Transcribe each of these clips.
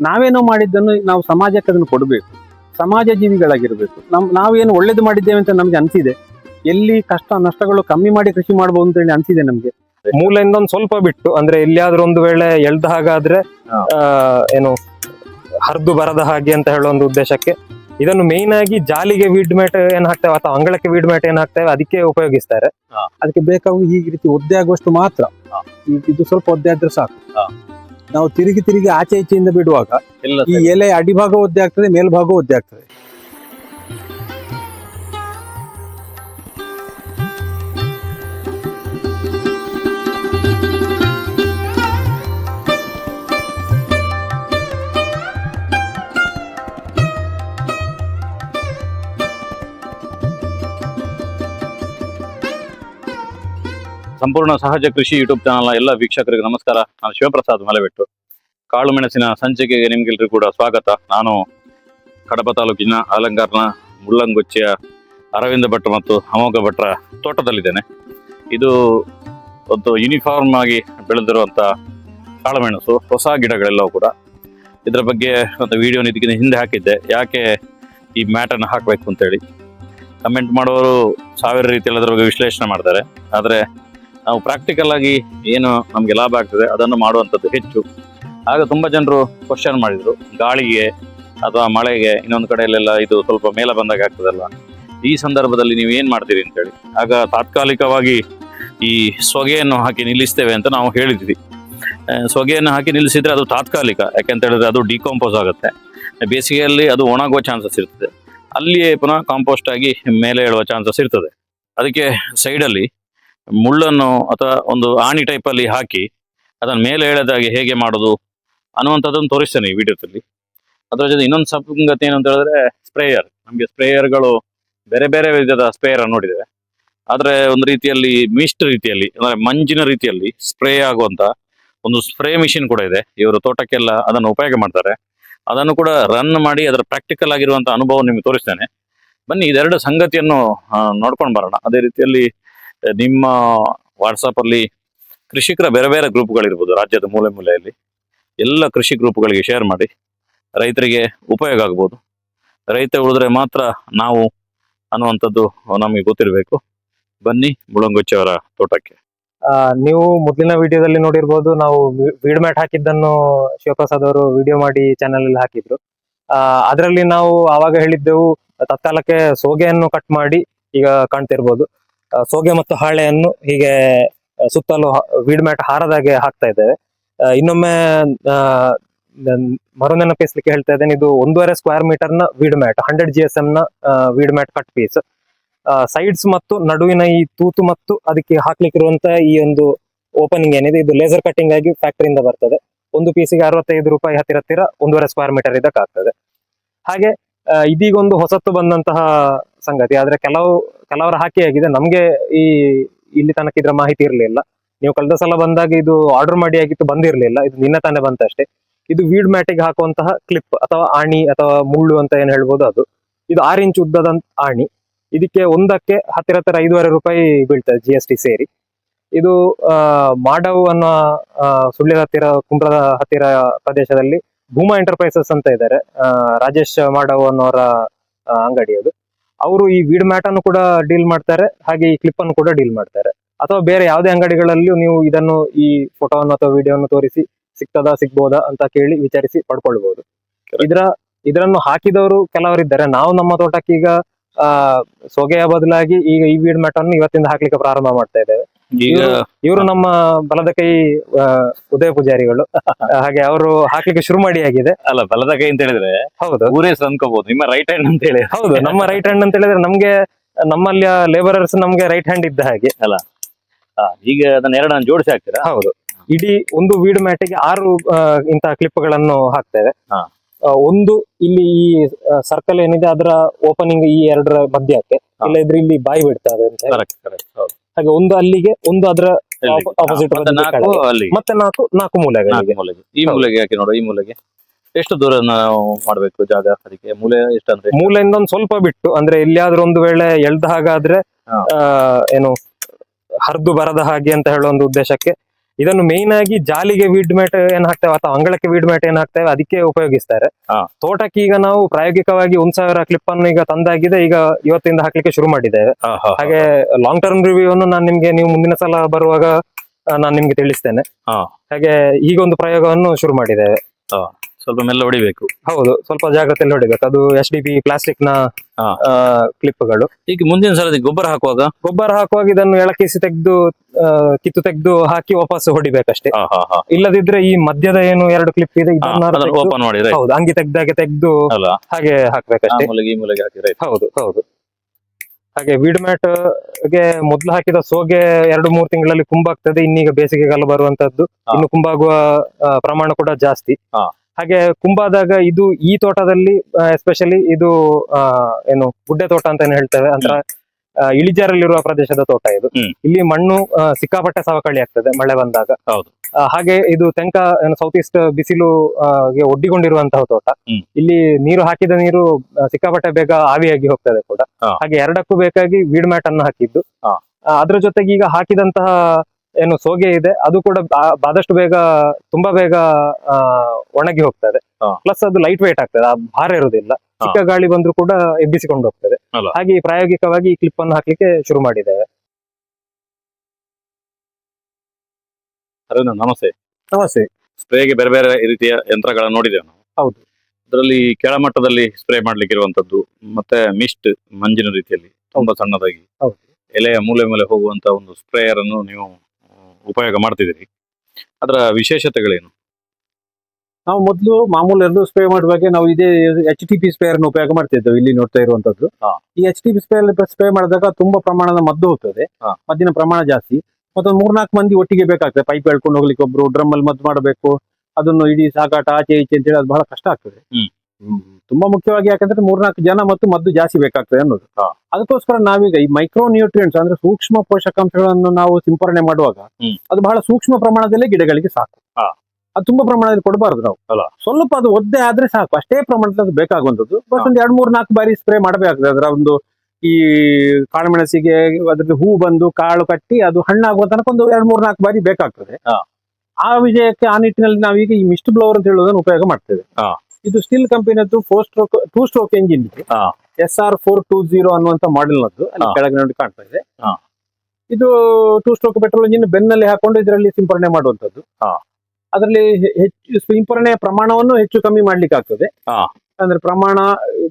ನಾವೇನೋ ಮಾಡಿದ್ದನ್ನು ನಾವು ಸಮಾಜಕ್ಕೆ ಅದನ್ನು ಕೊಡಬೇಕು. ಸಮಾಜ ಜೀವಿಗಳಾಗಿರಬೇಕು. ನಮ್ ನಾವೇನು ಒಳ್ಳೇದು ಮಾಡಿದ್ದೇವೆ ಅಂತ ನಮ್ಗೆ ಅನ್ಸಿದೆ. ಎಲ್ಲಿ ಕಷ್ಟ ನಷ್ಟಗಳು ಕಮ್ಮಿ ಮಾಡಿ ಕೃಷಿ ಮಾಡಬಹುದು ಅಂತ ಹೇಳಿ ಅನ್ಸಿದೆ ನಮ್ಗೆ. ಮೂಲೆಯಿಂದ ಒಂದು ಸ್ವಲ್ಪ ಬಿಟ್ಟು ಅಂದ್ರೆ ಎಲ್ಲಿಯಾದ್ರೂ ಒಂದು ವೇಳೆ ಎಳ್ದ ಹಾಗಾದ್ರೆ ಆ, ಏನು ಹರಿದು ಬರದ ಹಾಗೆ ಅಂತ ಹೇಳೋ ಒಂದು ಉದ್ದೇಶಕ್ಕೆ ಇದನ್ನು ಮೇನ್ ಆಗಿ ಜಾಲಿಗೆ ವೀಡ್ ಮೇಟ್ ಏನ್ ಹಾಕ್ತೇವೆ ಅಥವಾ ಅಂಗಳಕ್ಕೆ ವೀಡ್ ಮೇಟ್ ಏನ್ ಹಾಕ್ತೇವೆ ಅದಕ್ಕೆ ಉಪಯೋಗಿಸ್ತಾರೆ. ಅದಕ್ಕೆ ಬೇಕಾಗುವ ಈ ರೀತಿ ಒದ್ದೆ ಆಗುವಷ್ಟು ಮಾತ್ರ. ಇದು ಸ್ವಲ್ಪ ಒದ್ದೆ ಆದ್ರೆ ಸಾಕು. ನಾವು ತಿರುಗಿ ತಿರುಗಿ ಆಚೆ ಈಚೆಯಿಂದ ಬಿಡುವಾಗ ಈ ಎಲೆ ಅಡಿಭಾಗ ಒದ್ದೆ ಆಗ್ತದೆ ಮೇಲ್ಭಾಗ ಒದ್ದೆ ಆಗ್ತದೆ. ಸಂಪೂರ್ಣ ಸಹಜ ಕೃಷಿ ಯೂಟ್ಯೂಬ್ ಚಾನಲ್ನ ಎಲ್ಲ ವೀಕ್ಷಕರಿಗೆ ನಮಸ್ಕಾರ. ನಾನು ಶಿವಪ್ರಸಾದ್ ಮಲೆಬೆಟ್ಟು. ಕಾಳು ಮೆಣಸಿನ ಸಂಚಿಕೆಗೆ ನಿಮ್ಗೆಲ್ರಿಗೂ ಕೂಡ ಸ್ವಾಗತ. ನಾನು ಕಡಪ ತಾಲೂಕಿನ ಅಲಂಕಾರ್ನ ಮುಳ್ಳಂಗುಚ್ಚಿಯ ಅರವಿಂದ ಭಟ್ ಮತ್ತು ಅಮೋಘ ಭಟ್ರ ತೋಟದಲ್ಲಿದ್ದೇನೆ. ಇದು ಒಂದು ಯೂನಿಫಾರ್ಮ್ ಆಗಿ ಬೆಳೆದಿರುವಂಥ ಕಾಳುಮೆಣಸು ಹೊಸ ಗಿಡಗಳೆಲ್ಲವೂ ಕೂಡ. ಇದರ ಬಗ್ಗೆ ಒಂದು ವಿಡಿಯೋ ಇದಕ್ಕಿಂತ ಹಿಂದೆ ಹಾಕಿದ್ದೆ. ಯಾಕೆ ಈ ಮ್ಯಾಟನ್ನು ಹಾಕಬೇಕು ಅಂತೇಳಿ. ಕಮೆಂಟ್ ಮಾಡೋರು ಸಾವಿರ ರೀತಿಯಲ್ಲಿ ಅದರ ಬಗ್ಗೆ ವಿಶ್ಲೇಷಣೆ ಮಾಡ್ತಾರೆ. ಆದರೆ ನಾವು ಪ್ರಾಕ್ಟಿಕಲ್ ಆಗಿ ಏನು ನಮಗೆ ಲಾಭ ಆಗ್ತದೆ, ಅದನ್ನು ಮಾಡುವಂಥದ್ದು ಹೆಚ್ಚು. ಆಗ ತುಂಬ ಜನರು ಕ್ವಶನ್ ಮಾಡಿದರು. ಗಾಳಿಗೆ ಅಥವಾ ಮಳೆಗೆ ಇನ್ನೊಂದು ಕಡೆಯಲ್ಲೆಲ್ಲ ಇದು ಸ್ವಲ್ಪ ಮೇಲೆ ಬಂದಾಗ ಆಗ್ತದಲ್ಲ. ಈ ಸಂದರ್ಭದಲ್ಲಿ ನೀವು ಏನು ಮಾಡ್ತೀರಿ ಅಂತೇಳಿ ಆಗ ತಾತ್ಕಾಲಿಕವಾಗಿ ಈ ಸೊಗೆಯನ್ನು ಹಾಕಿ ನಿಲ್ಲಿಸ್ತೇವೆ ಅಂತ ನಾವು ಹೇಳಿದ್ವಿ. ಸೊಗೆಯನ್ನು ಹಾಕಿ ನಿಲ್ಲಿಸಿದ್ರೆ ಅದು ತಾತ್ಕಾಲಿಕ. ಯಾಕೆಂತ ಹೇಳಿದ್ರೆ ಅದು ಡಿಕಾಂಪೋಸ್ ಆಗುತ್ತೆ. ಬೇಸಿಗೆಯಲ್ಲಿ ಅದು ಒಣಗುವ ಚಾನ್ಸಸ್ ಇರ್ತದೆ. ಅಲ್ಲಿಯೇ ಪುನಃ ಕಾಂಪೋಸ್ಟ್ ಆಗಿ ಮೇಲೆ ಹೇಳುವ ಚಾನ್ಸಸ್ ಇರ್ತದೆ. ಅದಕ್ಕೆ ಸೈಡಲ್ಲಿ ಮುಳ್ಳನ್ನು ಅಥವಾ ಒಂದು ಆಣಿ ಟೈಪಲ್ಲಿ ಹಾಕಿ ಅದನ್ನು ಮೇಲೆ ಎಳೆದಾಗೆ ಹೇಗೆ ಮಾಡೋದು ಅನ್ನುವಂಥದ್ದನ್ನು ತೋರಿಸ್ತೇನೆ ಈ ವಿಡಿಯೋದಲ್ಲಿ. ಅದರ ಜೊತೆ ಇನ್ನೊಂದು ಸಂಗತಿ ಏನು ಅಂತ ಹೇಳಿದ್ರೆ ಸ್ಪ್ರೇಯರ್. ನಮಗೆ ಸ್ಪ್ರೇಯರ್ಗಳು ಬೇರೆ ಬೇರೆ ವಿಧದ ಸ್ಪ್ರೇಯರ್ ನೋಡಿದ್ದೇವೆ. ಆದರೆ ಒಂದು ರೀತಿಯಲ್ಲಿ ಮಿಸ್ಟ್ ರೀತಿಯಲ್ಲಿ, ಅಂದರೆ ಮಂಜಿನ ರೀತಿಯಲ್ಲಿ ಸ್ಪ್ರೇ ಆಗುವಂತ ಒಂದು ಸ್ಪ್ರೇ ಮಿಷಿನ್ ಕೂಡ ಇದೆ. ಇವರು ತೋಟಕ್ಕೆಲ್ಲ ಅದನ್ನು ಉಪಯೋಗ ಮಾಡ್ತಾರೆ. ಅದನ್ನು ಕೂಡ ರನ್ ಮಾಡಿ ಅದರ ಪ್ರಾಕ್ಟಿಕಲ್ ಆಗಿರುವಂಥ ಅನುಭವ ನಿಮಗೆ ತೋರಿಸ್ತೇನೆ. ಬನ್ನಿ ಇದೆರಡು ಸಂಗತಿಯನ್ನು ನೋಡ್ಕೊಂಡು ಬರೋಣ. ಅದೇ ರೀತಿಯಲ್ಲಿ ನಿಮ್ಮ ವಾಟ್ಸಪ್ ಅಲ್ಲಿ ಕೃಷಿಕರ ಬೇರೆ ಬೇರೆ ಗ್ರೂಪ್ಗಳಿರ್ಬೋದು ರಾಜ್ಯದ ಮೂಲೆ ಮೂಲೆಯಲ್ಲಿ. ಎಲ್ಲ ಕೃಷಿ ಗ್ರೂಪ್ಗಳಿಗೆ ಶೇರ್ ಮಾಡಿ. ರೈತರಿಗೆ ಉಪಯೋಗ ಆಗ್ಬೋದು. ರೈತ ಉಳಿದ್ರೆ ಮಾತ್ರ ನಾವು ಅನ್ನುವಂಥದ್ದು ನಮಗೆ ಗೊತ್ತಿರಬೇಕು. ಬನ್ನಿ ಮುಳಂಗುಚ್ಚವರ ತೋಟಕ್ಕೆ. ನೀವು ಮೊದಲಿನ ವಿಡಿಯೋದಲ್ಲಿ ನೋಡಿರ್ಬೋದು ನಾವು ವೀಡ್ ಮ್ಯಾಟ್ ಹಾಕಿದ್ದನ್ನು ಶಿವಪ್ರಸಾದ್ ಅವರು ವಿಡಿಯೋ ಮಾಡಿ ಚಾನೆಲ್ ಅಲ್ಲಿ ಹಾಕಿದ್ರು. ಅದರಲ್ಲಿ ನಾವು ಆವಾಗ ಹೇಳಿದ್ದೆವು, ತತ್ಕಾಲಕ್ಕೆ ಸೋಗೆಯನ್ನು ಕಟ್ ಮಾಡಿ ಈಗ ಕಾಣ್ತಿರ್ಬೋದು. ಸೋಗೆ ಮತ್ತು ಹಾಳೆಯನ್ನು ಹೀಗೆ ಸುತ್ತಲೂ ವೀಡ್ ಮ್ಯಾಟ್ ಹಾರದಾಗೆ ಹಾಕ್ತಾ ಇದ್ದೇವೆ. ಇನ್ನೊಮ್ಮೆ ಆ, ನನ್ ಮರು ನೆನಪಿಸ್ಲಿಕ್ಕೆ ಹೇಳ್ತಾ ಇದ್ದೇನೆ ಇದು ಒಂದೂವರೆ square ಮೀಟರ್ನ weed mat hundred G S M ನ weed mat cut piece sides ಮತ್ತು ನಡುವಿನ ಈ ತೂತು ಮತ್ತು ಅದಕ್ಕೆ ಹಾಕ್ಲಿಕ್ಕಿರುವಂತಹ ಈ ಒಂದು ಓಪನಿಂಗ್ ಏನಿದೆ ಇದು ಲೇಸರ್ ಕಟ್ಟಿಂಗ್ ಆಗಿ ಫ್ಯಾಕ್ಟರಿಯಿಂದ ಬರ್ತದೆ. ಒಂದು ಪೀಸಿಗೆ ಅರವತ್ತೈದು ರೂಪಾಯಿ ಹತ್ತಿರ ಹತ್ತಿರ ಒಂದೂವರೆ ಸ್ಕ್ವೇರ್ ಮೀಟರ್ ಇದಕ್ಕಾಗ್ತದೆ. ಹಾಗೆ ಆ, ಇದೀಗ ಒಂದು ಹೊಸತ್ತು ಬಂದಂತಹ ಸಂಗತಿ. ಆದ್ರೆ ಕೆಲವು, ಕೆಲವರ ಹಾಕಿ ಆಗಿದೆ ನಮ್ಗೆ ಈ, ಇಲ್ಲಿ ತನಕ ಇದ್ರ ಮಾಹಿತಿ ಇರಲಿಲ್ಲ. ನೀವು ಕಳೆದ ಸಲ ಬಂದಾಗ ಇದು ಆರ್ಡರ್ ಮಾಡಿ ಆಗಿತ್ತು, ಬಂದಿರಲಿಲ್ಲ. ಇದು ನಿನ್ನೆ ತಾನೇ ಬಂತಷ್ಟೇ. ಇದು ವೀಡ್ ಮ್ಯಾಟಿಗೆ ಹಾಕುವಂತಹ ಕ್ಲಿಪ್ ಅಥವಾ ಆಣಿ ಅಥವಾ ಮುಳ್ಳು ಅಂತ ಏನ್ ಹೇಳ್ಬೋದು ಅದು. ಇದು ಆರು ಇಂಚ್ ಉದ್ದದ ಆಣಿ. ಇದಕ್ಕೆ ಒಂದಕ್ಕೆ ಹತ್ತಿರ ಹತ್ತಿರ ಐದೂವರೆ ರೂಪಾಯಿ ಬೀಳ್ತದೆ ಜಿ ಎಸ್ ಟಿ ಸೇರಿ. ಇದು ಮಾಡವ್ ಅನ್ನೋ ಸುಳ್ಳ್ಯದ ಹತ್ತಿರ, ಕುಂಬ್ರದ ಹತ್ತಿರ ಪ್ರದೇಶದಲ್ಲಿ ಭೂಮಾ ಎಂಟರ್ಪ್ರೈಸಸ್ ಅಂತ ಇದ್ದಾರೆ ರಾಜೇಶ್ ಮಾಡವ್ ಅನ್ನೋರ ಅಂಗಡಿ ಅದು. ಅವರು ಈ ವೀಡ್ ಮ್ಯಾಟ್ ಅನ್ನು ಕೂಡ ಡೀಲ್ ಮಾಡ್ತಾರೆ ಹಾಗೆ ಈ ಕ್ಲಿಪ್ ಅನ್ನು ಕೂಡ ಡೀಲ್ ಮಾಡ್ತಾರೆ. ಅಥವಾ ಬೇರೆ ಯಾವುದೇ ಅಂಗಡಿಗಳಲ್ಲೂ ನೀವು ಇದನ್ನು ಈ ಫೋಟೋವನ್ನು ಅಥವಾ ವಿಡಿಯೋವನ್ನು ತೋರಿಸಿ ಸಿಗ್ತದಾ ಸಿಗ್ಬೋದಾ ಅಂತ ಕೇಳಿ ವಿಚಾರಿಸಿ ಪಡ್ಕೊಳ್ಬಹುದು ಇದರ ಇದರನ್ನು ಹಾಕಿದವರು ಕೆಲವರಿದ್ದಾರೆ. ನಾವು ನಮ್ಮ ತೋಟಕ್ಕೆ ಈಗ ಆ ಸೊಗೆಯ ಬದಲಾಗಿ ಈಗ ಈ ವೀಡ್ ಮ್ಯಾಟ್ ಅನ್ನು ಇವತ್ತಿಂದ ಹಾಕ್ಲಿಕ್ಕೆ ಪ್ರಾರಂಭ ಮಾಡ್ತಾ ಇದ್ದೇವೆ. ಈಗ ಇವರು ನಮ್ಮ ಬಲದ ಕೈ ಉದಯ ಪೂಜಾರಿಗಳು. ಹಾಗೆ ಅವರು ಹಾಕ್ಲಿಕ್ಕೆ ಶುರು ಮಾಡಿ ಆಗಿದೆ. ಅಲ್ಲ ಬಲದ ಕೈ ಅಂತ ಹೇಳಿದ್ರೆ ಹೌದು. ಊರೇ ಅನ್ಕೋಬಹುದು ನಿಮ್ಮ ರೈಟ್ ಹ್ಯಾಂಡ್ ಅಂತ ಹೇಳಿ. ಹೌದು ನಮ್ಮ ರೈಟ್ ಹ್ಯಾಂಡ್ ಅಂತ ಹೇಳಿದ್ರೆ ನಮ್ಗೆ ನಮ್ಮಲ್ಲಿ ಲೇಬರರ್ಸ್ ನಮ್ಗೆ ರೈಟ್ ಹ್ಯಾಂಡ್ ಇದ್ದ ಹಾಗೆ. ಅಲ್ಲ ಈಗ ಅದನ್ನ ಎರಡನ್ನು ಜೋಡಿಸಿ ಹಾಕ್ತೀರಾ? ಹೌದು. ಇಡೀ ಒಂದು ವೀಡ್ ಮ್ಯಾಟಿಗೆ ಆರು ಇಂತಹ ಕ್ಲಿಪ್ಗಳನ್ನು ಹಾಕ್ತೇವೆ. ಹಾ. ಒಂದು ಇಲ್ಲಿ ಈ ಸರ್ಕಲ್ ಏನಿದೆ ಅದರ ಓಪನಿಂಗ್ ಈ ಎರಡರ ಮಧ್ಯಕ್ಕೆ. ಇಲ್ಲ ಇಲ್ಲದ್ರೆ ಇಲ್ಲಿ ಬಾಯಿ ಬಿಡ್ತಾರೆ ಅಂತ ಹಾಗೆ ಒಂದು ಅಲ್ಲಿಗೆ ಒಂದು ಅದರ ಆಪೋಸಿಟ್ ಮತ್ತೆ ನಾಲ್ಕು ನಾಲ್ಕು ನಾಲ್ಕು ಮೂಲೆಗೆ ಈ ಮೂಲೆಗೆ ಯಾಕೆ ನೋಡು ಈ ಮೂಲೆಗೆ. ಎಷ್ಟು ದೂರ ನಾವು ಮಾಡ್ಬೇಕು ಜಾಗ ಅದಕ್ಕೆ? ಮೂಲೆ ಎಷ್ಟಂದ್ರೆ? ಮೂಲೆಯಿಂದ ಒಂದು ಸ್ವಲ್ಪ ಬಿಟ್ಟು ಅಂದ್ರೆ ಎಲ್ಲಿಯಾದ್ರೂ ಒಂದು ವೇಳೆ ಎಳ್ದ ಹಾಗಾದ್ರೆ ಆ, ಏನು ಹರಿದು ಬರದ ಹಾಗೆ ಅಂತ ಹೇಳೋ ಒಂದು ಉದ್ದೇಶಕ್ಕೆ ಇದನ್ನು ಮೇನ್ ಆಗಿ ಜಾಲಿಗೆ ವೀಡ್ ಮ್ಯಾಟ್ ಏನ್ ಹಾಕ್ತೇವೆ ಅಥವಾ ಅಂಗಳಕ್ಕೆ ವೀಡ್ ಮ್ಯಾಟ್ ಏನ್ ಹಾಕ್ತೇವೆ ಅದಕ್ಕೆ ಉಪಯೋಗಿಸ್ತಾರೆ. ತೋಟಕ್ಕೆ ಈಗ ನಾವು ಪ್ರಾಯೋಗಿಕವಾಗಿ ಒಂದ್ ಸಾವಿರ ಕ್ಲಿಪ್ ಅನ್ನು ಈಗ ತಂದಾಗಿದೆ ಈಗ ಇವತ್ತಿಂದ ಹಾಕ್ಲಿಕ್ಕೆ ಶುರು ಮಾಡಿದ್ದೇವೆ. ಹಾಗೆ ಲಾಂಗ್ ಟರ್ಮ್ ರಿವ್ಯೂ ಅನ್ನು ನಾನು ನಿಮ್ಗೆ ನೀವು ಮುಂದಿನ ಸಲ ಬರುವಾಗ ನಾನು ನಿಮ್ಗೆ ತಿಳಿಸ್ತೇನೆ. ಹಾಗೆ ಈಗ ಒಂದು ಪ್ರಯೋಗವನ್ನು ಶುರು ಮಾಡಿದ್ದೇವೆ. ಸ್ವಲ್ಪ ಮೆಲ್ಲ ಹೊಡಿಬೇಕು ಹೌದು ಸ್ವಲ್ಪ ಜಾಗ್ರತೆ ಹೊಡಿಬೇಕು ಅದು ಎಸ್ ಡಿ ಪಿ ಪ್ಲಾಸ್ಟಿಕ್ನ ಹಾ. ಕ್ಲಿಪ್ಗಳು ಈಗ ಮುಂದಿನ ಸಲ ಗೊಬ್ಬರ ಹಾಕುವಾಗ ಗೊಬ್ಬರ ಹಾಕುವಾಗ ಇದನ್ನು ಎಳಕಿಸಿ ತೆಗೆದು ಕಿತ್ತು ತೆಗೆದು ಹಾಕಿ ವಾಪಸ್ ಹೊಡಿಬೇಕಷ್ಟೇ. ಇಲ್ಲದಿದ್ರೆ ಈ ಮಧ್ಯದ ಏನು ಎರಡು ಕ್ಲಿಪ್ ಇದೆ ಇದನ್ನ ತೆಗ್ದು- ಓಪನ್ ಮಾಡಿದ್ರೆ right. ಹೌದು ಅಂಗಿ ತೆಗ್ದಾಗೆ ತೆಗೆದು ಅಲ್ಲ ಹಾಗೆ ಆ ಹಾಕ್ಬೇಕಷ್ಟೇ ಮೂಲೆಗೆ ಈ ಮೂಲೆಗೆ ಹಾಕಿ right. ಹೌದು ಹೌದು ಹಾಗೆ ವೀಡ್ ಮ್ಯಾಟ್ಗೆ ಮೊದ್ಲು ಹಾಕಿದ ಸೋಗೆ ಎರಡು ಮೂರು ತಿಂಗಳಲ್ಲಿ ಕುಂಬಾಗ್ತದೆ ಇನ್ನೀಗ ಬೇಸಿಗೆಗಾಲ ಬರುವಂತದ್ದು ಹಾ. ಇನ್ನು ಕುಂಬಾಗುವ ಆ, ಪ್ರಮಾಣ ಕೂಡ ಜಾಸ್ತಿ ಹಾ. ಹಾಗೆ ಕುಂಬಾದಾಗ ಇದು ಈ ತೋಟದಲ್ಲಿ ಎಸ್ಪೆಷಲಿ ಇದು ಏನು ಗುಡ್ಡೆ ತೋಟ ಅಂತ ಹೇಳ್ತೇವೆ ಅಂದ್ರೆ ಆ, ಇಳಿಜಾರಲ್ಲಿರುವ ಪ್ರದೇಶದ ತೋಟ ಇದು. ಇಲ್ಲಿ ಮಣ್ಣು ಸಿಕ್ಕಾಪಟ್ಟೆ ಸವಕಳಿ ಆಗ್ತದೆ ಮಳೆ ಬಂದಾಗ. ಹೌದು. ಹಾಗೆ ಇದು ತೆಂಕ ಏನು ಸೌತ್ ಈಸ್ಟ್ ಬಿಸಿಲು ಒಡ್ಡಿಕೊಂಡಿರುವಂತಹ ತೋಟ. ಇಲ್ಲಿ ನೀರು ಹಾಕಿದ ನೀರು ಸಿಕ್ಕಾಪಟ್ಟೆ ಬೇಗ ಆವಿಯಾಗಿ ಹೋಗ್ತದೆ ಕೂಡ. ಹಾಗೆ ಎರಡಕ್ಕೂ ಬೇಕಾಗಿ ವೀಡ್ ಮ್ಯಾಟ್ ಅನ್ನು ಹಾಕಿದ್ದು. ಅದ್ರ ಜೊತೆಗೆ ಈಗ ಹಾಕಿದಂತಹ ಏನು ಸೋಗೆ ಇದೆ ಅದು ಕೂಡ ಆದಷ್ಟು ಬೇಗ ತುಂಬಾ ಬೇಗ ಆ, ಒಣಗಿ ಹೋಗ್ತದೆ. ಪ್ಲಸ್ ಅದು ಲೈಟ್ ವೇಟ್ ಆಗ್ತದೆ ಆ ಭಾರ ಇರುವುದಿಲ್ಲ. ಚಿಕ್ಕ ಗಾಳಿ ಬಂದ್ರೂ ಕೂಡ ಎಬ್ಬಿಸಿಕೊಂಡು ಹೋಗ್ತದೆ. ಹಾಗೆ ಈ ಪ್ರಾಯೋಗಿಕವಾಗಿ ಈ ಕ್ಲಿಪ್ ಅನ್ನು ಹಾಕ್ಲಿಕ್ಕೆ ಶುರು ಮಾಡಿದ್ದೇವೆ. ನಮಸ್ತೆ. ನಮಸ್ತೆ. ಸ್ಪ್ರೇಗೆ ಬೇರೆ ಬೇರೆ ರೀತಿಯ ಯಂತ್ರಗಳನ್ನ ನೋಡಿದ್ದೇವೆ ನಾವು. ಹೌದು. ಅದರಲ್ಲಿ ಕೆಳಮಟ್ಟದಲ್ಲಿ ಸ್ಪ್ರೇ ಮಾಡ್ಲಿಕ್ಕೆ ಇರುವಂತದ್ದು ಮತ್ತೆ ಮಿಸ್ಟ್ ಮಂಜಿನ ರೀತಿಯಲ್ಲಿ ತುಂಬಾ ಸಣ್ಣದಾಗಿ. ಹೌದು. ಎಲೆಯ ಮೂಲೆ ಮೇಲೆ ಹೋಗುವಂತ ಒಂದು ಸ್ಪ್ರೇಯರ್ ಅನ್ನು ನೀವು ಉಪಯೋಗ ಮಾಡ್ತಿದ್ದೀರಿ. ಅದರ ವಿಶೇಷತೆಗಳೇನು? ನಾವು ಮೊದಲು ಮಾಮೂಲು ಎರಡು ಸ್ಪ್ರೇ ಮಾಡುವಾಗ ನಾವು ಇದೇ ಎಚ್ ಟಿ ಪಿ ಸ್ಪ್ರೇಯರ್ ಅನ್ನು ಉಪಯೋಗ ಮಾಡ್ತಿದ್ದೇವೆ ಇಲ್ಲಿ ನೋಡ್ತಾ ಇರುವಂತದ್ದು. ಈ ಎಚ್ ಟಿ ಪಿ ಅಲ್ಲಿ ಸ್ಪ್ರೇ ಮಾಡಿದಾಗ ತುಂಬಾ ಪ್ರಮಾಣದ ಮದ್ದು ಹೋಗ್ತದೆ ಮದ್ದಿನ ಪ್ರಮಾಣ ಜಾಸ್ತಿ. ಮತ್ತೊಂದು ಮೂರ್ನಾಲ್ಕು ಮಂದಿ ಒಟ್ಟಿಗೆ ಬೇಕಾಗ್ತದೆ ಪೈಪ್ ಎಳ್ಕೊಂಡು ಹೋಗ್ಲಿಕ್ಕೆ ಒಬ್ರು ಡ್ರಮ್ ಅಲ್ಲಿ ಮದ್ದು ಮಾಡಬೇಕು ಅದನ್ನು ಇಡೀ ಸಾಗಾಟ ಆಚೆ ಈಚೆ ಅಂತ ಹೇಳಿ ಅದು ಬಹಳ ಕಷ್ಟ ಆಗ್ತದೆ. ತುಂಬಾ ಮುಖ್ಯವಾಗಿ ಯಾಕಂದ್ರೆ ಮೂರ್ನಾಲ್ಕು ಜನ ಮತ್ತು ಮದ್ದು ಜಾಸ್ತಿ ಬೇಕಾಗ್ತದೆ ಅನ್ನೋದು. ಅದಕ್ಕೋಸ್ಕರ ನಾವೀಗ ಈ ಮೈಕ್ರೋ ನ್ಯೂಟ್ರಿಯೆಂಟ್ಸ್ ಅಂದ್ರೆ ಸೂಕ್ಷ್ಮ ಪೋಷಕಾಂಶಗಳನ್ನು ನಾವು ಸಿಂಪರಣೆ ಮಾಡುವಾಗ ಅದು ಬಹಳ ಸೂಕ್ಷ್ಮ ಪ್ರಮಾಣದಲ್ಲೇ ಗಿಡಗಳಿಗೆ ಸಾಕು. ಅದು ತುಂಬಾ ಪ್ರಮಾಣದಲ್ಲಿ ಕೊಡಬಾರ್ದು ನಾವು ಅಲ್ಲ. ಸ್ವಲ್ಪ ಅದು ಒದ್ದೆ ಆದ್ರೆ ಸಾಕು ಅಷ್ಟೇ ಪ್ರಮಾಣದಲ್ಲಿ ಅದು ಬೇಕಾಗುವಂಥದ್ದು ಬಟ್. ಒಂದು ಎರಡ್ ಮೂರ್ ನಾಲ್ಕು ಬಾರಿ ಸ್ಪ್ರೇ ಮಾಡಬೇಕಾಗ್ತದೆ ಅದರ ಒಂದು ಈ ಕಾಳುಮೆಣಸಿಗೆ ಅದ್ರದ್ದು ಹೂ ಬಂದು ಕಾಳು ಕಟ್ಟಿ ಅದು ಹಣ್ಣಾಗುವ ತನಕ ಒಂದು ಎರಡ್ ಮೂರ್ ನಾಲ್ಕು ಬಾರಿ ಬೇಕಾಗ್ತದೆ. ಆ ವಿಷಯಕ್ಕೆ ಆ ನಿಟ್ಟಿನಲ್ಲಿ ನಾವೀಗ ಈ ಮಿಸ್ಟ್ ಬ್ಲೋವರ್ ಅಂತ ಹೇಳೋದನ್ನು ಉಪಯೋಗ ಮಾಡ್ತೇವೆ. ಇದು Stihl ಕಂಪನಿಯದ್ದು four stroke two stroke engine ಇದೆ. S R four two zero ಅನ್ನುವಂತ ಮಾಡೆಲ್ ನದ್ದು ಹಾ. ಕೆಳಗೆ ನೋಡಿ ಕಾಣ್ತಾ ಇದೆ. ಇದು ಟೂ ಸ್ಟ್ರೋಕ್ ಪೆಟ್ರೋಲ್ ಇಂಜಿನ್ ಬೆನ್ನಲ್ಲಿ ಹಾಕೊಂಡು ಇದರಲ್ಲಿ ಸಿಂಪರಣೆ ಮಾಡುವಂತದ್ದು. ಅದರಲ್ಲಿ ಹೆಚ್ಚು ಸಿಂಪರಣೆಯ ಪ್ರಮಾಣವನ್ನು ಹೆಚ್ಚು ಕಮ್ಮಿ ಮಾಡ್ಲಿಕ್ಕೆ ಆಗ್ತದೆ. ಅಂದ್ರೆ ಪ್ರಮಾಣ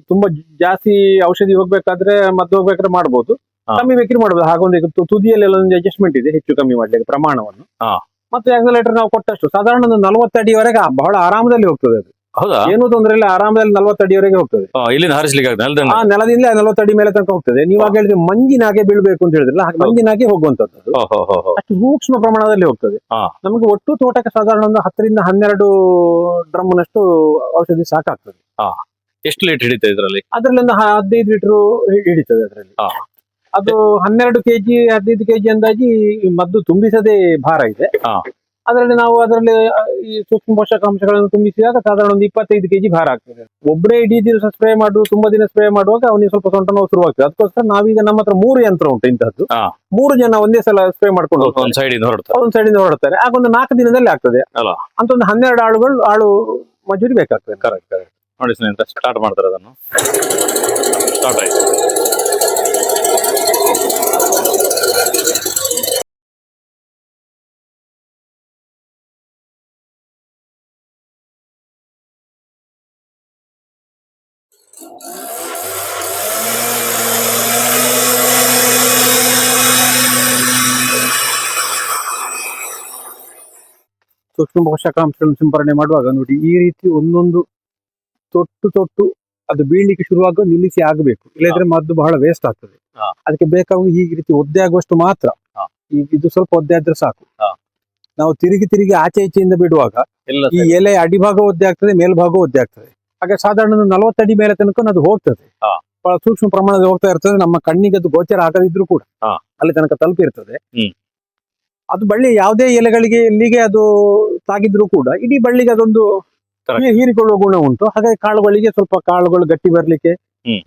ತುಂಬಾ ಜಾಸ್ತಿ ಔಷಧಿ ಹೋಗ್ಬೇಕಾದ್ರೆ ಮದ್ದು ಹೋಗ್ಬೇಕಾದ್ರೆ ಮಾಡಬಹುದು. ಕಮ್ಮಿ ಬೇಕಿದ್ರೆ ಮಾಡಬಹುದು ಹಾಗೊಂದು ಈಗ ತುದಿಯಲ್ಲಿ ಒಂದು ಅಡ್ಜಸ್ಟ್ಮೆಂಟ್ ಇದೆ ಹೆಚ್ಚು ಕಮ್ಮಿ ಮಾಡ್ಲಿಕ್ಕೆ ಪ್ರಮಾಣವನ್ನು. ಮತ್ತೆ ಆಕ್ಸಲೇಟರ್ ನಾವು ಕೊಟ್ಟಷ್ಟು ಸಾಧಾರಣ ಒಂದು ನಲವತ್ತು ಅಡಿವರೆಗೆ ಬಹಳ ಆರಾಮದಲ್ಲಿ ಹೋಗ್ತದೆ ಅದು ಹೌದಾ? ಏನು ತೊಂದರೆ ಇಲ್ಲ ಆರಾಮದಲ್ಲಿ ನಲವತ್ತು ಅಡಿವರೆಗೆ ಹೋಗ್ತದೆ. ಆ, ಇಲ್ಲಿಂದ ಹಾರಿಸ್ಲಿಕ್ಕೆ ಆಗ್ತದೆ ನೆಲದಿಂದ? ಆ ನೆಲದಿಂದ ನಲವತ್ತು ಅಡಿ ಮೇಲೆ ತನಕ ಹೋಗ್ತದೆ. ನೀವು ಆಗ ಹೇಳಿದ್ರೆ ಮಂಜಿನಾಗೆ ಬೀಳ್ಬೇಕು ಅಂತ ಹೇಳಿದ್ರಲ್ಲ ಹಾಗೆ. ಮಂಜಿನಾಗೆ ಹೋಗುವಂತದ್ದು. ಅಷ್ಟು ಸೂಕ್ಷ್ಮ ಪ್ರಮಾಣದಲ್ಲಿ ಹೋಗ್ತದೆ. ಹಾ. ನಮಗೆ ಒಟ್ಟು ತೋಟಕ್ಕೆ ಸಾಧಾರಣ ಒಂದು ಹತ್ತರಿಂದ ಹನ್ನೆರಡು ಡ್ರಮ್ನಷ್ಟು ಔಷಧಿ ಸಾಕಾಗ್ತದೆ. ಎಷ್ಟು ಲೀಟರ್ ಹಿಡಿತದೆ ಇದರಲ್ಲಿ? ಅದರಲ್ಲಿ ಒಂದು ಹ- ಹದಿನೈದು ಲೀಟರ್ ಹಿಡಿತದೆ ಅದರಲ್ಲಿ. ಹಾ. ಅದು ಹನ್ನೆರಡು ಕೆಜಿ ಹದಿನೈದು ಕೆಜಿ ಅಂದಾಜಿ ಮದ್ದು ತುಂಬಿಸದೆ ಭಾರ ಇದೆ. ಹಾ. ಅದರಲ್ಲಿ ನಾವು ಅದರಲ್ಲಿ ಈ ಸೂಕ್ಷ್ಮ ಪೋಷಕಾಂಶಗಳನ್ನು ತುಂಬಿಸಿದಾಗ ಸಾಧಾರಣ ಒಂದು ಇಪ್ಪತ್ತೈದು ಕೆಜಿ ಭಾರ ಆಗ್ತದೆ. ಒಬ್ಬರೇ ಇಡೀ ದಿವಸ ಸ್ಪ್ರೇ ಮಾಡು ತುಂಬಾ ದಿನ ಸ್ಪ್ರೇ ಮಾಡುವಾಗ ಅವನಿಗೆ ಸ್ವಲ್ಪ ಸೊಂಟ ನೋವು ಶುರುವಾಗ್ತದೆ. ಅದಕ್ಕೋಸ್ಕರ ನಾವೀಗ ನಮ್ಮ ಹತ್ರ ಮೂರು ಯಂತ್ರ ಉಂಟು ಇಂತಹದ್ದು. ಹಾ. ಮೂರು ಜನ ಒಂದೇ ಸಲ ಸ್ಪ್ರೇ ಮಾಡ್ಕೊಂಡು ಒಂದು ಸೈಡ್ ಇಂದ ಹೊರಡ್ತಾರೆ. ಒಂದ್ ಸೈಡಿಂದ ಹೊರಡ್ತಾರೆ. ಆಗ ಒಂದು ನಾಲ್ಕು ದಿನದಲ್ಲಿ ಆಗ್ತದೆ. ಅಲ್ಲ. ಅಂತ ಒಂದು ಹನ್ನೆರಡು ಆಳುಗಳು ಆಳು ಮಜೂರಿ ಬೇಕಾಗ್ತದೆ. ಕರೆಕ್ಟ್ ಕರೆಕ್ಟ್ ನೋಡಿ ಸ್ನೇಹಿತರೆ ಸ್ಟಾರ್ಟ್ ಮಾಡ್ತಾರೆ ಅದನ್ನು. ಸ್ಟಾರ್ಟ್ ಆಯ್ತು. ಸೂಕ್ಷ್ಮ ಪೋಷಕಾಂಶಗಳನ್ನು ಸಿಂಪರಣೆ ಮಾಡುವಾಗ ನೋಡಿ ಈ ರೀತಿ ಒಂದೊಂದು ತೊಟ್ಟು ತೊಟ್ಟು ಅದು ಬೀಳ್ಲಿಕ್ಕೆ ಶುರುವಾಗ ನಿಲ್ಲಿಸಿ ಆಗಬೇಕು. ಇಲ್ಲದ್ರೆ ಮದ್ದು ಬಹಳ ವೇಸ್ಟ್ ಆಗ್ತದೆ. ಅದಕ್ಕೆ ಬೇಕಾಗಿ ಈ ರೀತಿ ಒದ್ದೆ ಆಗುವಷ್ಟು ಮಾತ್ರ ಇದು ಸ್ವಲ್ಪ ಒದ್ದೆ ಆದ್ರೆ ಸಾಕು. ನಾವು ತಿರುಗಿ ತಿರುಗಿ ಆಚೆ ಈಚೆಯಿಂದ ಬಿಡುವಾಗ ಈ ಎಲೆ ಅಡಿಭಾಗ ಒದ್ದೆ ಆಗ್ತದೆ ಮೇಲ್ಭಾಗ ಒದ್ದೆ ಆಗ್ತದೆ. ಹಾಗೆ ಸಾಧಾರಣ ನಲವತ್ತಡಿ ಮೇಲೆ ತನಕ ಅದು ಹೋಗ್ತದೆ. ಬಹಳ ಸೂಕ್ಷ್ಮ ಪ್ರಮಾಣದಲ್ಲಿ ಹೋಗ್ತಾ ಇರ್ತದೆ. ನಮ್ಮ ಕಣ್ಣಿಗೆ ಅದು ಗೋಚರ ಆಗದಿದ್ರು ಕೂಡ ಅಲ್ಲಿ ತನಕ ತಲುಪಿರ್ತದೆ. ಅದು ಬಳ್ಳಿ ಯಾವುದೇ ಎಲೆಗಳಿಗೆ ಎಲ್ಲಿಗೆ ಅದು ತಾಗಿದ್ರು ಕೂಡ ಇಡೀ ಬಳ್ಳಿಗೆ ಅದೊಂದು. ಹೀರಿಕೊಳ್ಳುವ ಗುಣ ಉಂಟು. ಹಾಗಾಗಿ ಕಾಳುಗಳಿಗೆ ಸ್ವಲ್ಪ ಕಾಳುಗಳು ಗಟ್ಟಿ ಬರ್ಲಿಕ್ಕೆ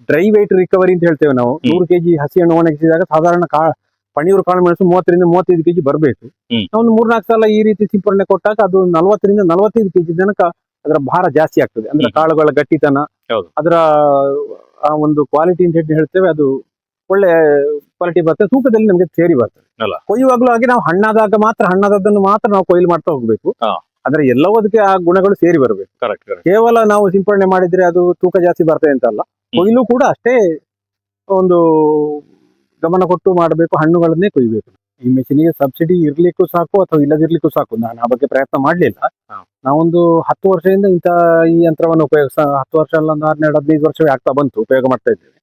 ಡ್ರೈ ವೈಟ್ ರಿಕವರಿ ಅಂತ ಹೇಳ್ತೇವೆ ನಾವು. ನೂರು ಕೆಜಿ ಹಸಿ ಹಣ್ಣು ಒಣಗಿಸಿದಾಗ ಸಾಧಾರಣ ಕಾಳು ಪಣಿಯೂರು ಕಾಳುಮೆಣಸು ಮೂವತ್ತರಿಂದ ಮೂವತ್ತೈದು ಕೆಜಿ ಬರಬೇಕು. ಒಂದು ಮೂರ್ನಾಲ್ಕು ಸಲ ಈ ರೀತಿ ಸಿಂಪರಣೆ ಕೊಟ್ಟಾಗ ಅದು ನಲವತ್ತರಿಂದ ನಲವತ್ತೈದು ಕೆಜಿ ತನಕ ಅದರ ಭಾರ ಜಾಸ್ತಿ ಆಗ್ತದೆ. ಅಂದ್ರೆ. ಕಾಳುಗಳ ಗಟ್ಟಿತನ. ಅದರ ಆ ಒಂದು ಕ್ವಾಲಿಟಿ ಅಂತ ಹೇಳಿ ಹೇಳ್ತೇವೆ ಅದು ಒಳ್ಳೆ ಕ್ವಾಲಿಟಿ ಬರ್ತದೆ. ತೂಕದಲ್ಲಿ ನಮಗೆ ಸೇರಿ ಬರ್ತದೆ. ಅಲ್ಲ. ಕೊಯ್ಯುವಾಗಲೂ ಹಾಗೆ ನಾವು ಹಣ್ಣಾದಾಗ ಮಾತ್ರ ಹಣ್ಣಾದದ್ದನ್ನು ಮಾತ್ರ ನಾವು ಕೊಯ್ಲು ಮಾಡ್ತಾ ಹೋಗ್ಬೇಕು. ಆದ್ರೆ ಅಂದ್ರೆ ಎಲ್ಲವೂ ಅದಕ್ಕೆ ಆ ಗುಣಗಳು ಸೇರಿ ಬರಬೇಕು. ಕೇವಲ ನಾವು ಸಿಂಪಡಣೆ ಮಾಡಿದ್ರೆ ಅದು ತೂಕ ಜಾಸ್ತಿ ಬರ್ತದೆ ಅಂತ ಅಲ್ಲ. ಕೊಯ್ಲು ಕೂಡ ಅಷ್ಟೇ ಒಂದು ಗಮನ ಕೊಟ್ಟು ಮಾಡಬೇಕು ಹಣ್ಣುಗಳನ್ನೇ ಕೊಯ್ಬೇಕು. ಈ ಮೆಷಿನಿಗೆ ಸಬ್ಸಿಡಿ ಇರ್ಲಿಕ್ಕೂ ಸಾಕು ಅಥವಾ ಇಲ್ಲದಿರ್ಲಿಕ್ಕೂ ಸಾಕು. ನಾನು ಆ ಬಗ್ಗೆ ಪ್ರಯತ್ನ ಮಾಡ್ಲಿಲ್ಲ. ನಾವೊಂದು ಹತ್ತು ವರ್ಷದಿಂದ ಇಂತ ಈ ಯಂತ್ರವನ್ನು ಉಪಯೋಗಿಸ ಹತ್ತು ವರ್ಷ ಅಲ್ಲ ಒಂದು ಹನ್ನೆರಡು ಹದಿನೈದು ವರ್ಷವೇ ಆಗ್ತಾ ಬಂತು ಉಪಯೋಗ ಮಾಡ್ತಾ ಇದ್ದೇವೆ.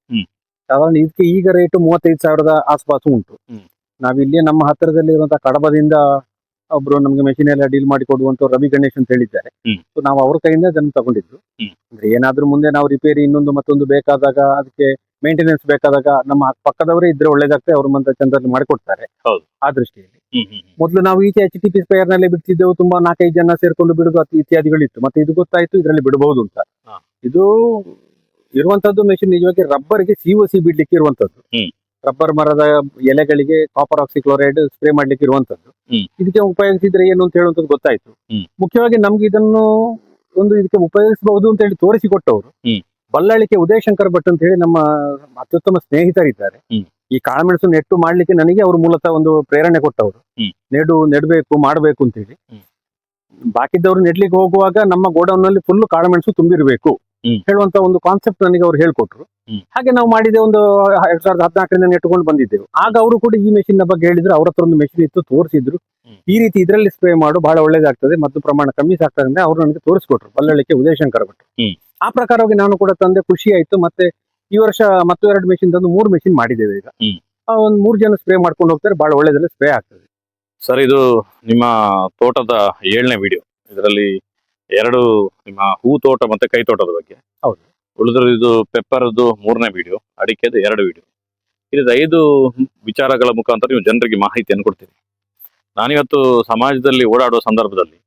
ಸಾಧಾರಣ ಇದಕ್ಕೆ ಈಗ ರೇಟ್ ಮೂವತ್ತೈದು ಸಾವಿರದ ಆಸ್ಪಾಸು ಉಂಟು. ನಾವಿಲ್ಲಿ ನಮ್ಮ ಹತ್ತಿರದಲ್ಲಿ ಇರುವಂತಹ ಕಡಬದಿಂದ ಒಬ್ರು ನಮ್ಗೆ ಮೆಷಿನ್ ಎಲ್ಲ ಡೀಲ್ ಮಾಡಿ ಕೊಡುವಂತ ರವಿ ಗಣೇಶ್ ಅಂತ ಹೇಳಿದ್ದಾರೆ ನಾವು ಅವ್ರ ಕೈಯಿಂದ ಜನ ತಗೊಂಡಿದ್ರು. ಅಂದ್ರೆ ಏನಾದ್ರೂ ಮುಂದೆ ನಾವು ರಿಪೇರಿ ಇನ್ನೊಂದು ಮತ್ತೊಂದು ಬೇಕಾದಾಗ ಅದಕ್ಕೆ ಮೇಂಟೆನೆನ್ಸ್ ಬೇಕಾದಾಗ ನಮ್ಮ ಪಕ್ಕದವರೇ ಇದ್ರೆ ಒಳ್ಳೇದಾಗ್ತದೆ ಅವ್ರ ಮಂತ್ರ ಚಂದ್ರಲ್ಲಿ ಮಾಡಿಕೊಡ್ತಾರೆ. ಆ ದೃಷ್ಟಿಯಲ್ಲಿ. ಮೊದಲು ನಾವು ಈಚೆ ಎಚ್ ಟಿ ಪಿ ಸ್ಪೇರ್ನಲ್ಲಿ ಬಿಡ್ತಿದ್ದೆವು ತುಂಬಾ ನಾಲ್ಕೈದು ಜನ ಸೇರ್ಕೊಂಡು ಬಿಡುದು ಅತಿ ಇತ್ಯಾದಿಗಳಿತ್ತು. ಮತ್ತೆ ಇದು ಗೊತ್ತಾಯ್ತು ಇದರಲ್ಲಿ ಬಿಡಬಹುದು ಅಂತ. ಇದು ಇರುವಂತದ್ದು ಮೆಷಿನ್ ನಿಜವಾಗಿ ರಬ್ಬರ್ಗೆ ಸಿ ಒ ಸಿ ಬಿಡ್ಲಿಕ್ಕೆ ಇರುವಂತದ್ದು. ರಬ್ಬರ್ ಮರದ ಎಲೆಗಳಿಗೆ ಕಾಪರ್ ಆಕ್ಸಿಕ್ಲೋರೈಡ್ ಸ್ಪ್ರೇ ಮಾಡ್ಲಿಕ್ಕೆ ಇರುವಂತದ್ದು. ಇದಕ್ಕೆ ಉಪಯೋಗಿಸಿದ್ರೆ ಏನು ಅಂತ ಹೇಳುವಂತದ್ದು ಗೊತ್ತಾಯ್ತು. ಮುಖ್ಯವಾಗಿ ನಮ್ಗೆ ಇದನ್ನು ಒಂದು ಇದಕ್ಕೆ ಉಪಯೋಗಿಸಬಹುದು ಅಂತ ಹೇಳಿ ತೋರಿಸಿಕೊಟ್ಟವರು ಉದಯ ಉದಯಶಂಕರ್ ಭಟ್ ಅಂತ ಹೇಳಿ ನಮ್ಮ ಅತ್ಯುತ್ತಮ ಸ್ನೇಹಿತರಿದ್ದಾರೆ. ಈ ಕಾಳುಮೆಣಸು ನೆಟ್ಟು ಮಾಡ್ಲಿಕ್ಕೆ ನನಗೆ ಅವರು ಮೂಲತಃ ಒಂದು ಪ್ರೇರಣೆ ಕೊಟ್ಟವರು. ನೆಡು ನೆಡಬೇಕು ಮಾಡಬೇಕು ಅಂತ ಹೇಳಿ. ಬಾಕಿದ್ದವರು ನೆಡ್ಲಿಕ್ಕೆ ಹೋಗುವಾಗ ನಮ್ಮ ಗೋಡೌನ್ನಲ್ಲಿ ಫುಲ್ ಕಾಳುಮೆಣಸು ತುಂಬಿರಬೇಕು. ಹೇಳುವಂತ ಒಂದು ಕಾನ್ಸೆಪ್ಟ್ ನನಗೆ ಅವ್ರು ಹೇಳ್ಕೊಟ್ರು. ಹಾಗೆ ನಾವು ಮಾಡಿದೆ ಒಂದು ಎರಡ್ ಸಾವಿರದ ಹದಿನಾಲ್ಕರಿಂದ ನೆಟ್ಟುಕೊಂಡು ಬಂದಿದ್ದೆವು. ಆಗ ಅವರು ಕೂಡ ಈ ಮೆಷಿನ್ ಬಗ್ಗೆ ಹೇಳಿದ್ರು ಅವ್ರ ಹತ್ರ ಒಂದು ಮೆಷಿನ್ ಇತ್ತು ತೋರಿಸಿದ್ರು. ಈ ರೀತಿ ಇದರಲ್ಲಿ ಸ್ಪ್ರೇ ಮಾಡು ಬಹಳ ಒಳ್ಳೇದಾಗ್ತದೆ ಮತ್ತು ಪ್ರಮಾಣ ಕಮ್ಮಿ ಸಾಕ್ತದೆ ಅಂದ್ರೆ ಅವ್ರು ನನಗೆ ತೋರಿಸ್ಕೊಟ್ರು ಬಲ್ಲಳಿಕೆ ಉದಯಶಂಕರ್ ಭಟ್. ಆ ಪ್ರಕಾರವಾಗಿ ನಾನು ಕೂಡ ತಂದೆ ಖುಷಿ ಆಯ್ತು. ಮತ್ತೆ ಈ ವರ್ಷ ಮತ್ತೆ ಎರಡು ಮೆಷಿನ್ ತಂದು ಮೂರು ಮೆಷಿನ್ ಮಾಡಿದ್ದೇವೆ ಈಗ. ಒಂದ್ ಮೂರು ಜನ ಸ್ಪ್ರೇ ಮಾಡ್ಕೊಂಡು ಹೋಗ್ತಾರೆ. ಬಹಳ ಒಳ್ಳೇದಲ್ಲಿ ಸ್ಪ್ರೇ ಆಗ್ತದೆ. ಸರ್ ಇದು ನಿಮ್ಮ ತೋಟದ ಏಳನೇ ವಿಡಿಯೋ ಇದರಲ್ಲಿ ಎರಡು ನಿಮ್ಮ ಹೂ ತೋಟ ಮತ್ತೆ ಕೈ ತೋಟದ ಬಗ್ಗೆ. ಹೌದು. ಉಳಿದ್ರದ್ದು ಇದು ಪೆಪ್ಪರ್ದು ಮೂರನೇ ವಿಡಿಯೋ ಅಡಿಕೆದು ಎರಡು ವಿಡಿಯೋ ಇದು ಐದು ವಿಚಾರಗಳ ಮುಖಾಂತರ ನೀವು ಜನರಿಗೆ ಮಾಹಿತಿಯನ್ನು ಕೊಡ್ತೀರಿ. ನಾನಿವತ್ತು ಸಮಾಜದಲ್ಲಿ ಓಡಾಡುವ ಸಂದರ್ಭದಲ್ಲಿ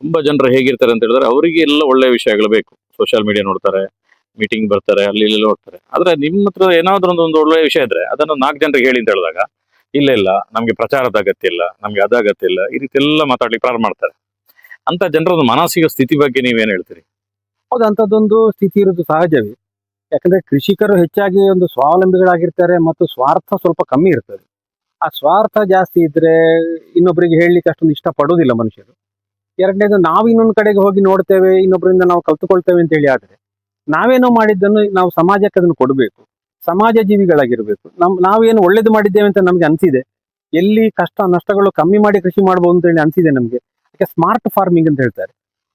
ತುಂಬಾ ಜನರು ಹೇಗಿರ್ತಾರೆ ಅಂತ ಹೇಳಿದ್ರೆ ಅವರಿಗೆ ಎಲ್ಲ ಒಳ್ಳೆಯ ವಿಷಯಗಳು ಬೇಕು. ಸೋಷಿಯಲ್ ಮೀಡಿಯಾ ನೋಡ್ತಾರೆ ಮೀಟಿಂಗ್ ಬರ್ತಾರೆ, ಅಲ್ಲಿ ಇಲ್ಲಿ ನೋಡ್ತಾರೆ ಆದ್ರೆ ನಿಮ್ಮ ಹತ್ರ ಏನಾದ್ರೂ ಒಂದು ಒಳ್ಳೆ ವಿಷಯ ಇದ್ರೆ ಅದನ್ನು ನಾಲ್ಕು ಜನರಿಗೆ ಹೇಳಿ ಅಂತ ಹೇಳಿದಾಗ, ಇಲ್ಲ ಇಲ್ಲ, ನಮ್ಗೆ ಪ್ರಚಾರದ ಅಗತ್ಯ ಇಲ್ಲ, ನಮ್ಗೆ ಅದ ಅಗತ್ಯ ಇಲ್ಲ, ಈ ರೀತಿ ಎಲ್ಲ ಮಾತಾಡ್ಲಿಕ್ಕೆ ಪ್ರಾರಂಭ ಮಾಡ್ತಾರೆ. ಅಂತ ಜನರ ಮಾನಸಿಕ ಸ್ಥಿತಿ ಬಗ್ಗೆ ನೀವೇನ್ ಹೇಳ್ತೀರಿ? ಹೌದು, ಅಂಥದ್ದೊಂದು ಸ್ಥಿತಿ ಇರೋದು ಸಹಜವೇ. ಯಾಕಂದ್ರೆ ಕೃಷಿಕರು ಹೆಚ್ಚಾಗಿ ಒಂದು ಸ್ವಾವಲಂಬಿಗಳಾಗಿರ್ತಾರೆ ಮತ್ತು ಸ್ವಾರ್ಥ ಸ್ವಲ್ಪ ಕಮ್ಮಿ ಇರ್ತದೆ. ಆ ಸ್ವಾರ್ಥ ಜಾಸ್ತಿ ಇದ್ರೆ ಇನ್ನೊಬ್ಬರಿಗೆ ಹೇಳಲಿಕ್ಕೆ ಅಷ್ಟೊಂದು ಇಷ್ಟಪಡೋದಿಲ್ಲ ಮನುಷ್ಯರು. ಎರಡನೇದು ನಾವು ಇನ್ನೊಂದು ಕಡೆಗೆ ಹೋಗಿ ನೋಡ್ತೇವೆ ಇನ್ನೊಬ್ಬರಿಂದ ನಾವು ಕಲ್ತುಕೊಳ್ತೇವೆ ಅಂತ ಹೇಳಿ ಆದ್ರೆ ನಾವೇನೋ ಮಾಡಿದ್ದನ್ನು ನಾವು ಸಮಾಜಕ್ಕೆ ಅದನ್ನು ಕೊಡಬೇಕು. ಸಮಾಜ ಜೀವಿಗಳಾಗಿರ್ಬೇಕು. ನಮ್, ನಾವೇನು ಒಳ್ಳೇದು ಮಾಡಿದ್ದೇವೆ ಅಂತ ನಮ್ಗೆ ಅನ್ಸಿದೆ. ಎಲ್ಲಿ ಕಷ್ಟ, ನಷ್ಟಗಳು ಕಮ್ಮಿ ಮಾಡಿ ಕೃಷಿ ಮಾಡಬಹುದು ಅಂತ ಹೇಳಿ ಅನ್ಸಿದೆ ನಮ್ಗೆ. ಯಾಕೆ ಸ್ಮಾರ್ಟ್ ಫಾರ್ಮಿಂಗ್ ಅಂತ ಹೇಳ್ತಾರೆ.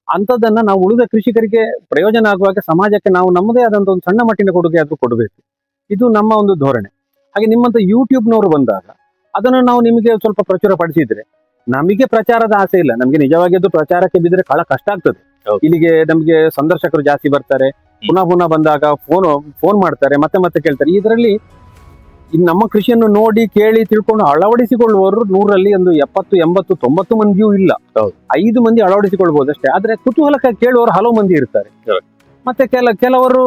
ಅಂಥದ್ದನ್ನ ನಾವು ಉಳಿದ ಕೃಷಿಕರಿಗೆ ಪ್ರಯೋಜನ ಆಗುವಾಗ ಸಮಾಜಕ್ಕೆ ನಾವು ನಮ್ಮದೇ ಆದಂತ ಒಂದು ಸಣ್ಣ ಮಟ್ಟಿನ ಕೊಡುಗೆ ಆದ್ರೂ ಕೊಡಬೇಕು. ಇದು ನಮ್ಮ ಒಂದು ಧೋರಣೆ. ಹಾಗೆ ನಿಮ್ಮಂತ ಯೂಟ್ಯೂಬ್ನವರು ಬಂದಾಗ ಅದನ್ನು ನಾವು ನಿಮಗೆ ಸ್ವಲ್ಪ ಪ್ರಚುರ ಪಡಿಸಿದ್ರೆ ನಮಗೆ ಪ್ರಚಾರದ ಆಸೆ ಇಲ್ಲ. ನಮಗೆ ನಿಜವಾಗಿ ಅದು ಪ್ರಚಾರಕ್ಕೆ ಬಿದ್ದರೆ ಬಹಳ ಕಷ್ಟ ಆಗ್ತದೆ. ಇಲ್ಲಿಗೆ ನಮಗೆ ಸಂದರ್ಶಕರು ಜಾಸ್ತಿ ಬರ್ತಾರೆ. ಪುನಃ ಪುನಃ ಬಂದಾಗ ಫೋನ್ ಫೋನ್ ಮಾಡ್ತಾರೆ ಮತ್ತೆ ಮತ್ತೆ ಕೇಳ್ತಾರೆ. ಇದರಲ್ಲಿ ನಮ್ಮ ಕೃಷಿಯನ್ನು ನೋಡಿ ಕೇಳಿ ತಿಳ್ಕೊಂಡು ಅಳವಡಿಸಿಕೊಳ್ಳುವವರು ನೂರಲ್ಲಿ ಒಂದು ಎಪ್ಪತ್ತು ಎಂಬತ್ತು ತೊಂಬತ್ತು ಮಂದಿಯೂ ಇಲ್ಲ. ಐದು ಮಂದಿ ಅಳವಡಿಸಿಕೊಳ್ಬಹುದು ಅಷ್ಟೇ ಆದ್ರೆ ಕುತೂಹಲಕ್ಕೆ ಕೇಳುವವರು ಹಲವು ಮಂದಿ ಇರ್ತಾರೆ. ಮತ್ತೆ ಕೆಲ ಕೆಲವರು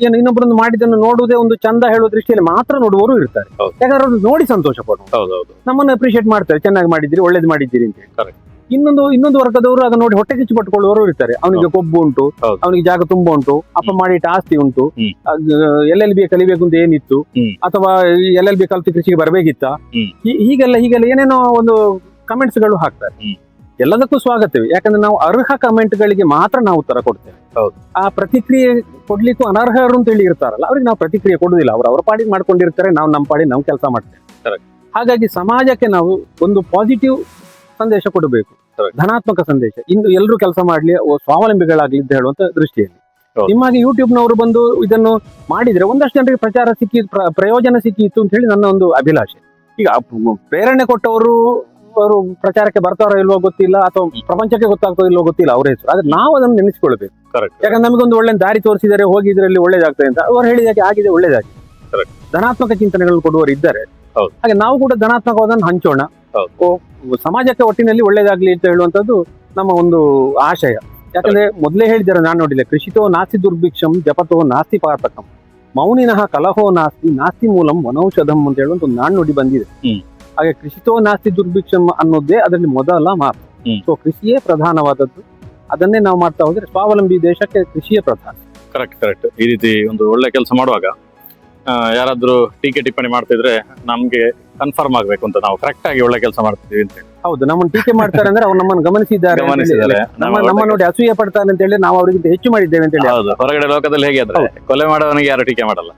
ಏನು ಇನ್ನೊಬ್ಬರನ್ನು ಮಾಡಿದ್ದನ್ನು ನೋಡುವುದೇ ಒಂದು ಚಂದ ಹೇಳುವ ದೃಷ್ಟಿಯಲ್ಲಿ ಮಾತ್ರ ನೋಡುವವರು ಇರ್ತಾರೆ ಹೌದು. ಯಾಕಂದ್ರೆ ಅವ್ರು ನೋಡಿ ಸಂತೋಷ ಪಡುವ ಹೌದೌದು ನಮ್ಮನ್ನು ಅಪ್ರಿಶಿಯೇಟ್ ಮಾಡ್ತಾರೆ ಚೆನ್ನಾಗಿ ಮಾಡಿದ್ದೀರಿ ಒಳ್ಳೇದು ಮಾಡಿದ್ದೀರಿ ಅಂತ ಹೇಳಿ Correct. ಇನ್ನೊಂದು ಇನ್ನೊಂದು ವರ್ಗದವರು ಅದನ್ನ ನೋಡಿ ಹೊಟ್ಟೆ ಕಿಚ್ಚು ಪಟ್ಟುಕೊಳ್ಳುವವರು ಇರ್ತಾರೆ ಅವನಿಗೆ ಕೊಬ್ಬು ಉಂಟು ಹೌದು. ಅವನಿಗೆ ಜಾಗ ತುಂಬಾ ಉಂಟು ಅಪ್ಪ ಮಾಡಿಟ್ಟ ಆಸ್ತಿ ಉಂಟು ಹ್ಮ್. ಎಲ್ ಎಲ್ ಬಿ ಕಲಿಬೇಕು ಅಂತ ಏನಿತ್ತು ಹ್ಮ್. ಅಥವಾ ಎಲ್ ಎಲ್ ಬಿ ಕಲಿತು ಕೃಷಿಗೆ ಬರಬೇಕಿತ್ತ ಹ್ಮ್. ಹೀಗೆಲ್ಲ ಹೀಗೆಲ್ಲ ಏನೇನೋ ಒಂದು ಕಮೆಂಟ್ಸ್ಗಳು ಹಾಕ್ತಾರೆ ಹ್ಮ್. ಎಲ್ಲದಕ್ಕೂ ಸ್ವಾಗತವೇ. ಯಾಕಂದ್ರೆ ನಾವು ಅರ್ಹ ಕಮೆಂಟ್ ಗಳಿಗೆ ಮಾತ್ರ ನಾವು ಉತ್ತರ ಕೊಡ್ತೇವೆ. ಹೌದು. ಆ ಪ್ರತಿಕ್ರಿಯೆ ಕೊಡ್ಲಿಕ್ಕೂ ಅನರ್ಹರು ಅಂತ ಹೇಳಿ ಇರ್ತಾರಲ್ಲ ಅವ್ರಿಗೆ ನಾವು ಪ್ರತಿಕ್ರಿಯೆ ಕೊಡುದಿಲ್ಲ ಅವ್ರು ಅವ್ರ ಪಾಡಿಗೆ ಮಾಡ್ಕೊಂಡಿರ್ತಾರೆ ನಾವು ನಮ್ಮ ಪಾಡಿಗೆ ನಾವು ಕೆಲಸ ಮಾಡ್ತೇವೆ. ಹಾಗಾಗಿ ಸಮಾಜಕ್ಕೆ ನಾವು ಒಂದು ಪಾಸಿಟಿವ್ ಸಂದೇಶ ಕೊಡಬೇಕು. ಧನಾತ್ಮಕ ಸಂದೇಶ. ಇಂದು ಎಲ್ಲರೂ ಕೆಲಸ ಮಾಡ್ಲಿ ಸ್ವಾವಲಂಬಿಗಳಾಗಲಿ ಅಂತ ಹೇಳುವಂತ ದೃಷ್ಟಿಯಲ್ಲಿ. ನಿಮ್ಮಾಗಿ ಯೂಟ್ಯೂಬ್ ನವರು ಬಂದು ಇದನ್ನು ಮಾಡಿದ್ರೆ ಒಂದಷ್ಟು ಜನರಿಗೆ ಪ್ರಚಾರ ಸಿಕ್ಕಿ ಪ್ರ- ಪ್ರಯೋಜನ ಸಿಕ್ಕಿತ್ತು ಅಂತ ಹೇಳಿ ನನ್ನ ಒಂದು ಅಭಿಲಾಷೆ. ಈಗ ಪ್ರೇರಣೆ ಕೊಟ್ಟವರು ಅವರು ಪ್ರಚಾರಕ್ಕೆ ಬರ್ತಾರೋ ಇಲ್ವೋ ಗೊತ್ತಿಲ್ಲ ಅಥವಾ ಪ್ರಪಂಚಕ್ಕೆ ಗೊತ್ತಾಗ್ತೋ ಇಲ್ವೋ ಗೊತ್ತಿಲ್ಲ ಅವ್ರ ಹೆಸರು. ಆದ್ರೆ ನಾವು ಅದನ್ನು ನೆನೆಸ್ಕೊಳ್ಬೇಕು. ಕರೆಕ್ಟ್ ಯಾಕಂದ್ರೆ ನಮಗೊಂದು ಒಳ್ಳೆ ದಾರಿ ತೋರಿಸಿದರೆ ಹೋಗಿ ಇದರಲ್ಲಿ ಒಳ್ಳೇದಾಗ್ತದೆ ಅಂತ. ಅವ್ರು ಹೇಳಿದಾಗೆ ಆಗಿದೆ ಒಳ್ಳೇದಾಗಿದೆ. ಧನಾತ್ಮಕ ಚಿಂತನೆಗಳು ಕೊಡುವವರು ಇದ್ದಾರೆ. ಹಾಗೆ ನಾವು ಕೂಡ ಧನಾತ್ಮಕವಾದನ್ನು ಹಂಚೋಣ. ಸಮಾಜಕ್ಕೆ ಒಟ್ಟಿನಲ್ಲಿ ಒಳ್ಳೇದಾಗ್ಲಿ ಅಂತ ಹೇಳುವಂತದ್ದು ನಮ್ಮ ಒಂದು ಆಶಯ. ಯಾಕಂದ್ರೆ ಮೊದಲೇ ಹೇಳಿದ್ದಾರೆ ನಾನು ನೋಡಿಲ್ಲ ಕೃಷಿತೋ ನಾಸ್ತಿ ದುರ್ಭಿಕ್ಷಂ ಜಪತೋ ನಾಸ್ತಿ ಪಾತಕಂ. ಮೌನಿನಃ ಕಲಹೋ ನಾಸ್ತಿ ನಾಸ್ತಿ ಮೂಲಂ ವನೌಷಧಂ ಅಂತ ಹೇಳುವಂತ ಒಂದು ನಾಣ್ಣುಡಿ ಬಂದಿದೆ. ಹಾಗೆ ಕೃಷಿತೋ ನಾಸ್ತಿ ದುರ್ಭಿಕ್ಷಂ ಅನ್ನೋದೇ ಅದರಲ್ಲಿ ಮೊದಲ ಮಾತು. ಸೊ ಕೃಷಿಯೇ ಪ್ರಧಾನವಾದದ್ದು. ಅದನ್ನೇ ನಾವು ಮಾಡ್ತಾ ಹೋದ್ರೆ ಸ್ವಾವಲಂಬಿ ದೇಶಕ್ಕೆ ಕೃಷಿಯೇ ಪ್ರಧಾನ. ಕರೆಕ್ಟ್ ಕರೆಕ್ಟ್ ಈ ರೀತಿ ಒಂದು ಒಳ್ಳೆ ಕೆಲಸ ಮಾಡುವಾಗ ಯಾರಾದ್ರೂ ಟೀಕೆ ಟಿಪ್ಪಣಿ ಮಾಡ್ತಿದ್ರೆ ನಮ್ಗೆ ಕನ್ಫರ್ಮ್ ಆಗ್ಬೇಕು ಅಂತ ನಾವು ಕರೆಕ್ಟ್ ಆಗಿ ಒಳ್ಳೆ ಕೆಲಸ ಮಾಡ್ತೀವಿ ಅಂತ ಹೇಳಿ. ಹೌದು ನಮ್ಮನ್ನು ಟೀಕೆ ಮಾಡ್ತಾರೆ ಅಂದ್ರೆ ಅವ್ರು ನಮ್ಮನ್ನು ಗಮನಿಸಿದ್ದಾರೆ ನಮ್ಮ ನೋಡಿ ಅಸೂಯ ಪಡ್ತಾರೆ ಅಂತ ಹೇಳಿ ನಾವು ಅವರಿಗಿಂತ ಹೆಚ್ಚು ಮಾಡಿದ್ದೇವೆ ಅಂತ ಹೇಳಿ. ಹೌದು ಹೊರಗಡೆ ಲೋಕದಲ್ಲಿ ಹೇಗೆ ಕೊಲೆ ಮಾಡೋವನಿಗೆ ಯಾರು ಟೀಕೆ ಮಾಡಲ್ಲ.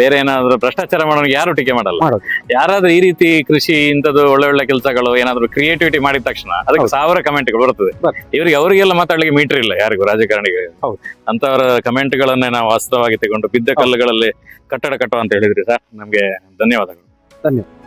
ಬೇರೆ ಏನಾದ್ರು ಭ್ರಷ್ಟಾಚಾರ ಮಾಡೋನಿಗೆ ಯಾರು ಟೀಕೆ ಮಾಡಲ್ಲ. ಯಾರಾದ್ರೂ ಈ ರೀತಿ ಕೃಷಿ ಇಂಥದ್ದು ಒಳ್ಳೆ ಒಳ್ಳೆ ಕೆಲಸಗಳು ಏನಾದ್ರು ಕ್ರಿಯೇಟಿವಿಟಿ ಮಾಡಿದ ತಕ್ಷಣ ಅದಕ್ಕೆ ಸಾವಿರ ಕಮೆಂಟ್ಗಳು ಬರ್ತದೆ. ಇವ್ರಿಗೆ ಅವರಿಗೆಲ್ಲ ಮಾತಾಡ್ಲಿಕ್ಕೆ ಮೀಟರ್ ಇಲ್ಲ ಯಾರಿಗೂ ರಾಜಕಾರಣಿಗೆ. ಅಂತವರ ಕಮೆಂಟ್ಗಳನ್ನೇ ನಾವು ವಾಸ್ತವವಾಗಿ ತಗೊಂಡು ಬಿದ್ದ ಕಲ್ಲುಗಳಲ್ಲಿ ಕಟ್ಟಡ ಕಟ್ಟುವ ಅಂತ ಹೇಳಿದ್ರಿ ಸರ್. ನಮ್ಗೆ ಧನ್ಯವಾದಗಳು. ಧನ್ಯವಾದ.